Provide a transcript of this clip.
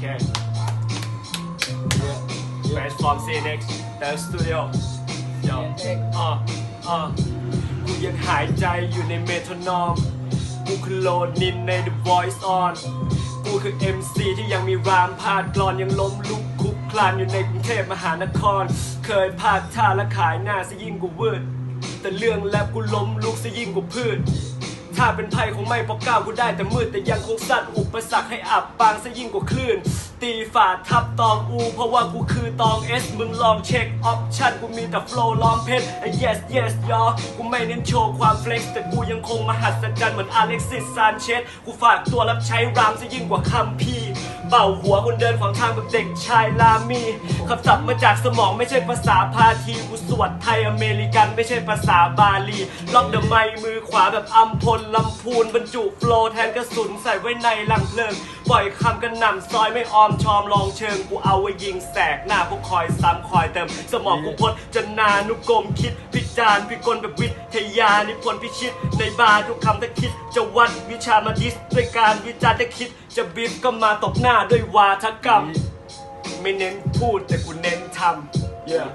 เค Best from CNX The Studio เดี๋ยวอะอะกูยังหายใจอยู่ในเมโทรนอม กูคือโลนินใน The Voice On กูคือ MC ที่ยังมีรามพาดกรอนยังล้มลุกคุกคลานอยู่ในกรุงเทพมหานคร เคยพาดท่าและขายหน้าซะยิ่งกว่าเวิร์ดแต่เรื่องแลบกูล้มลุกซะยิ่งกว่าพืช ถ้าเป็นภัยคงไม่เพราะก้าวกูได้แต่มืดแต่ยังคงสั่นอุปสรรคให้อับปางซะยิ่งกว่าคลื่น ตีฝาทับตองอู เพราะว่ากูคือตองเอสมึงลองเช็คออปชั่นกูมีแต่โฟล์ล้อมเพชรไอ้ yes yes ยอกูไม่เน้นโชว์ความเฟล็กซ์แต่กูยังคงมหัศจรรย์เหมือนอเล็กซิสซานเชสกูฝากตัวรับใช้รามซะยิ่งกว่าคำพี เป่าหัวคนเดินขวางทางแบบเด็กชายลามีคำศัพท์มาจากสมองไม่ใช่ภาษาพาทีกูสวดไทยอเมริกันไม่ใช่ภาษาบาลีล็อกเดอะไมมือขวาแบบอัมพลลำพูนบรรจุโฟล์แทนกระสุนใส่ไว้ในลังเพลิงปล่อยคำกันหน่ำซอยไม่ออมชอมลองเชิงกูเอาไว้ยิงแสกหน้าพวกคอยซ้ำคอยเติม สมองกูพดจนนานุกรมคิดพิจารณ์พิกลแบบวิทยานิพนธ์พิชิต ในบาร์ทุกคำถ้าคิด จะวัดวิชามาดิสด้วยการวิจารณ์ถ้าคิด จะบีบก็มาตบหน้าด้วยวาทกรรม ไม่เน้นพูดแต่กูเน้นทำ yeah